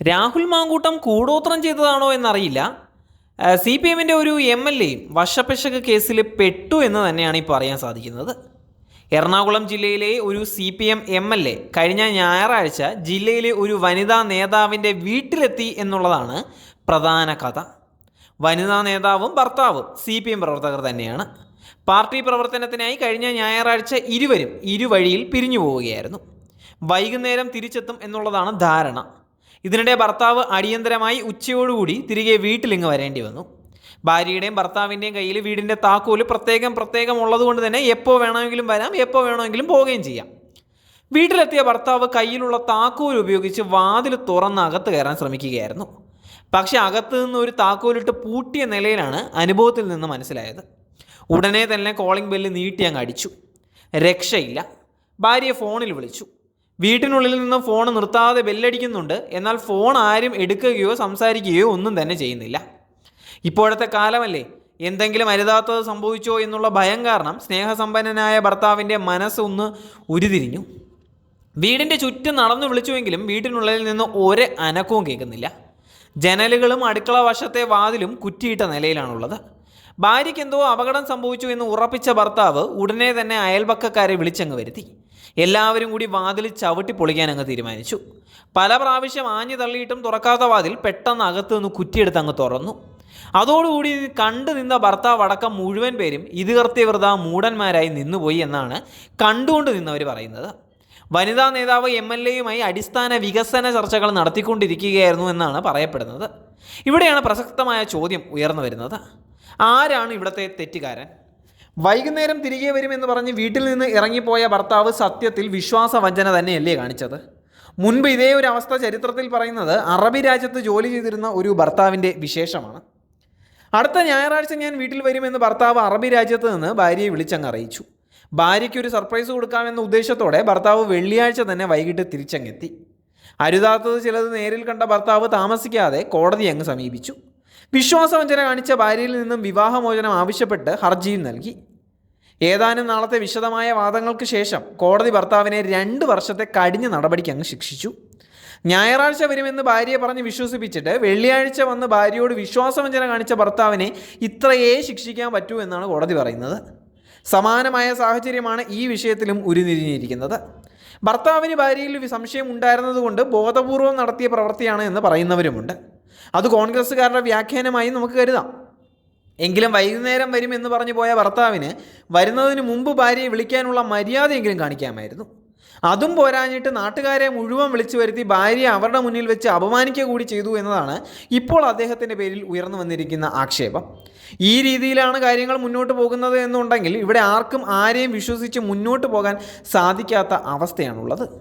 രാഹുൽ മാങ്കൂട്ടം കൂടോത്രം ചെയ്തതാണോ എന്നറിയില്ല. സി പി എമ്മിന്റെ ഒരു എം എൽ എയും വശപ്പശക കേസിൽ പെട്ടു എന്ന് തന്നെയാണ് ഇപ്പോൾ അറിയാൻ സാധിക്കുന്നത്. എറണാകുളം ജില്ലയിലെ ഒരു C P M M L A കഴിഞ്ഞ ഞായറാഴ്ച ജില്ലയിലെ ഒരു വനിതാ നേതാവിന്റെ വീട്ടിലെത്തി എന്നുള്ളതാണ് പ്രധാന കഥ. വനിതാ നേതാവും ഭർത്താവും സി പി എം പ്രവർത്തകർ തന്നെയാണ്. പാർട്ടി പ്രവർത്തനത്തിനായി കഴിഞ്ഞ ഞായറാഴ്ച ഇരുവരും ഇരുവഴിയിൽ പിരിഞ്ഞു പോവുകയായിരുന്നു. വൈകുന്നേരം തിരിച്ചെത്തും എന്നുള്ളതാണ് ധാരണ. ഇതിനിടെ ഭർത്താവ് അടിയന്തരമായി ഉച്ചയോടുകൂടി തിരികെ വീട്ടിലിങ്ങ് വരേണ്ടി വന്നു. ഭാര്യയുടെയും ഭർത്താവിന്റെയും കയ്യിൽ വീടിന്റെ താക്കോൽ പ്രത്യേകം പ്രത്യേകം ഉള്ളതുകൊണ്ട് തന്നെ എപ്പോൾ വേണമെങ്കിലും വരാം എപ്പോൾ വേണമെങ്കിലും പോവുകയും ചെയ്യാം. വീട്ടിലെത്തിയ ഭർത്താവ് കയ്യിലുള്ള താക്കോൽ ഉപയോഗിച്ച് വാതിൽ തുറന്ന് അകത്ത് കയറാൻ ശ്രമിക്കുകയായിരുന്നു. പക്ഷേ അകത്ത് നിന്ന് ഒരു താക്കോലിട്ട് പൂട്ടിയ നിലയിലാണ് അനുഭവത്തിൽ നിന്ന് മനസ്സിലായത്. ഉടനെ തന്നെ കോളിംഗ് ബെല്ല് നീട്ടി അങ്ങ് അടിച്ചു. രക്ഷയില്ല. ഭാര്യയെ ഫോണിൽ വിളിച്ചു. വീട്ടിനുള്ളിൽ നിന്ന് ഫോൺ നിർത്താതെ ബെല്ലടിക്കുന്നുണ്ട്. എന്നാൽ ഫോൺ ആരും എടുക്കുകയോ സംസാരിക്കുകയോ ഒന്നും തന്നെ ചെയ്യുന്നില്ല. ഇപ്പോഴത്തെ കാലമല്ലേ? എന്തെങ്കിലും അരുതാത്തത് സംഭവിച്ചോ എന്നുള്ള ഭയം കാരണം സ്നേഹസമ്പന്നനായ ഭർത്താവിന്റെ മനസ്സൊന്ന് ഉരുതിരിഞ്ഞു. വീടിന്റെ ചുറ്റും നടന്നു വിളിച്ചുവെങ്കിലും വീട്ടിനുള്ളിൽ നിന്ന് ഒരു അനക്കവും കേൾക്കുന്നില്ല. ജനലുകളും അടുക്കള വശത്തെ വാതിലും കുറ്റിയിട്ട നിലയിലാണുള്ളത്. ഭാര്യയ്ക്ക് എന്തോ അപകടം സംഭവിച്ചു എന്ന് ഉറപ്പിച്ച ഭർത്താവ് ഉടനെ തന്നെ അയൽപക്കക്കാരെ വിളിച്ചങ്ങ് വരുത്തി. എല്ലാവരും കൂടി വാതിൽ ചവിട്ടി പൊളിക്കാൻ അങ്ങ് തീരുമാനിച്ചു. പല പ്രാവശ്യം ആഞ്ഞു തള്ളിയിട്ടും തുറക്കാത്ത വാതിൽ പെട്ടെന്ന് അകത്ത് നിന്ന് കുറ്റിയെടുത്ത് അങ്ങ് തുറന്നു. അതോടുകൂടി കണ്ടു നിന്ന ഭർത്താവ് അടക്കം മുഴുവൻ പേരും ഇത് കർത്യവൃത മൂടന്മാരായി നിന്നുപോയി എന്നാണ് കണ്ടുകൊണ്ട് നിന്നവർ പറയുന്നത്. വനിതാ നേതാവ് എം എൽ എയുമായി അടിസ്ഥാന വികസന ചർച്ചകൾ നടത്തിക്കൊണ്ടിരിക്കുകയായിരുന്നു എന്നാണ് പറയപ്പെടുന്നത്. ഇവിടെയാണ് പ്രസക്തമായ ചോദ്യം ഉയർന്നു വരുന്നത്. ആരാണ് ഇവിടുത്തെ തെറ്റുകാരൻ? വൈകുന്നേരം തിരികെ വരുമെന്ന് പറഞ്ഞ് വീട്ടിൽ നിന്ന് ഇറങ്ങിപ്പോയ ഭർത്താവ് സത്യത്തിൽ വിശ്വാസവഞ്ചന തന്നെയല്ലേ കാണിച്ചത്? മുൻപ് ഇതേ ഒരു അവസ്ഥ ചരിത്രത്തിൽ പറയുന്നത് അറബി രാജ്യത്ത് ജോലി ചെയ്തിരുന്ന ഒരു ഭർത്താവിന്റെ വിശേഷമാണ്. അടുത്ത ഞായറാഴ്ച ഞാൻ വീട്ടിൽ വരുമെന്ന് ഭർത്താവ് അറബി രാജ്യത്ത് നിന്ന് ഭാര്യയെ വിളിച്ചങ്ങ് അറിയിച്ചു. ഭാര്യയ്ക്ക് ഒരു സർപ്രൈസ് കൊടുക്കാമെന്ന ഉദ്ദേശത്തോടെ ഭർത്താവ് വെള്ളിയാഴ്ച തന്നെ വൈകിട്ട് തിരിച്ചങ്ങെത്തി. അരുതാത്തത് ചിലത് നേരിൽ കണ്ട ഭർത്താവ് താമസിക്കാതെ കോടതി അങ്ങ് സമീപിച്ചു. വിശ്വാസവഞ്ചന കാണിച്ച ഭാര്യയിൽ നിന്നും വിവാഹമോചനം ആവശ്യപ്പെട്ട് ഹർജിയും നൽകി. ഏതാനും നാളത്തെ വിശദമായ വാദങ്ങൾക്ക് ശേഷം കോടതി ഭർത്താവിനെ രണ്ട് വർഷത്തെ കടിഞ്ഞ നടപടിക്ക് അങ്ങ് ശിക്ഷിച്ചു. ഞായറാഴ്ച വരുമെന്ന് ഭാര്യയെ പറഞ്ഞ് വിശ്വസിപ്പിച്ചിട്ട് വെള്ളിയാഴ്ച വന്ന് ഭാര്യയോട് വിശ്വാസവഞ്ചന കാണിച്ച ഭർത്താവിനെ ഇത്രയേ ശിക്ഷിക്കാൻ പറ്റൂ എന്നാണ് കോടതി പറയുന്നത്. സമാനമായ സാഹചര്യമാണ് ഈ വിഷയത്തിലും ഉരുതിരിഞ്ഞിരിക്കുന്നത് ഭർത്താവിന് ഭാര്യയിൽ സംശയം ഉണ്ടായിരുന്നതുകൊണ്ട് ബോധപൂർവം നടത്തിയ പ്രവൃത്തിയാണ് എന്ന് പറയുന്നവരുമുണ്ട്. അത് കോൺഗ്രസ്സുകാരുടെ വ്യാഖ്യാനമായി നമുക്ക് കരുതാം. എങ്കിലും വൈകുന്നേരം വരുമെന്ന് പറഞ്ഞു പോയ ഭർത്താവിന് വരുന്നതിന് മുമ്പ് ഭാര്യയെ വിളിക്കാനുള്ള മര്യാദയെങ്കിലും കാണിക്കാമായിരുന്നു. അതും പോരാഞ്ഞിട്ട് നാട്ടുകാരെ മുഴുവൻ വിളിച്ചു വരുത്തി ഭാര്യയെ അവരുടെ മുന്നിൽ വെച്ച് അപമാനിക്കുക കൂടി ചെയ്തു എന്നതാണ് ഇപ്പോൾ അദ്ദേഹത്തിന്റെ പേരിൽ ഉയർന്നു വന്നിരിക്കുന്ന ആക്ഷേപം. ഈ രീതിയിലാണ് കാര്യങ്ങൾ മുന്നോട്ട് പോകുന്നത് എന്നുണ്ടെങ്കിൽ ഇവിടെ ആർക്കും ആരെയും വിശ്വസിച്ച് മുന്നോട്ട് പോകാൻ സാധിക്കാത്ത അവസ്ഥയാണുള്ളത്.